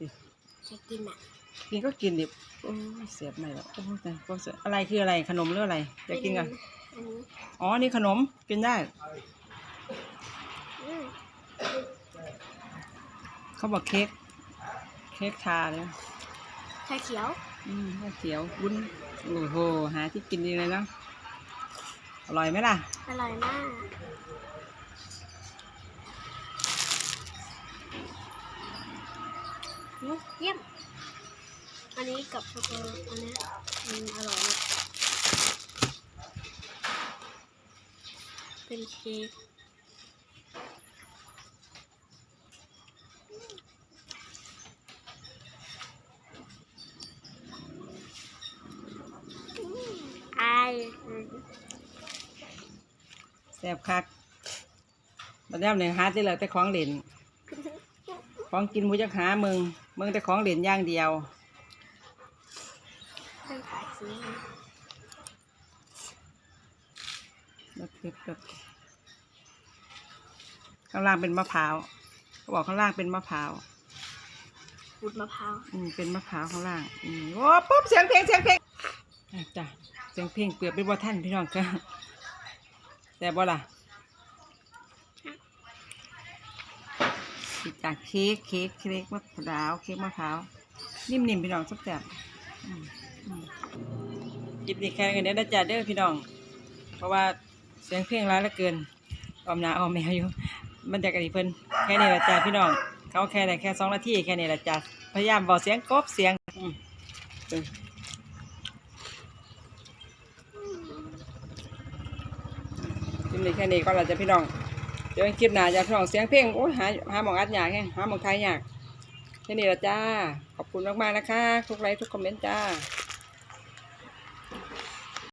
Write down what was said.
สิจะกินอะกินก็กินดิโอ้ยเสียบไม่แล้วโอ้ยแต่ก็เสียอะไรคืออะไรขนมหรืออะไรจะกินกันอันนี้อ๋อนี่ขนมกินได้ อืมเขาบอกเค้กเค้กทาเนี่ยชาเขียวอืมข้าวเขียววุ้นโอ้โหหาที่กินดีเลยเนาะอร่อยไหมล่ะ อร่อยมากอืม เยี่ยม อันนี้กับช็อกโกแลตอันเนี้ยมันอร่อยมากเป็นเค้กอืมอายอืมแซ่บคักบัดนี้เนี่ยหาที่เหลือแต่ของเล่นของกินมูจักหามึง มึงแต่ของเล่นอย่างเดียวเพื่อนขายซื้อรสเผ็ดรสข้างล่างเป็นมะพร้าวเขาบอกข้างล่างเป็นมะพร้าวขูดมะพร้าวอืมเป็นมะพร้าวข้างล่างอืมโอ้ปุ๊บเสียงเพลงเสียงเพลงอะจ้ะเสียงเพลงเปรียบเป็นว่าท่านพี่น้องก็แต่บ่ล่ะ จากเค้กเค้กเค้กมะพร้าวเค้กมะพร้าวนิ่มๆพี่น้องสักแบบอืมอืมหยิบนี่แค่กันเด้อนะจ๊ะเด้อพี่น้อง เพราะว่าเสียงเพลงร้ายเหลือเกินออมนาออมแมวอยู่ มันจากกันอีเพิ่นแค่นี้ละจ้ะพี่น้อง เขาแค่ไหนแค่สองนาทีแค่นี้ละจ้ะพยายามบอกเสียงกบเสียงอืมเออคลิปนี้แค่นี้ก็เราจะพี่น้อง ดี๋ยวคลิปหน้าจะพี่น้องเสียงเพลงโอ้ยหาหาหมองอัดยากแฮงหาหมองไทยยากแค่นี้ละจ้า ขอบคุณมากๆนะคะ ทุกไลค์ทุกคอมเมนต์จ้า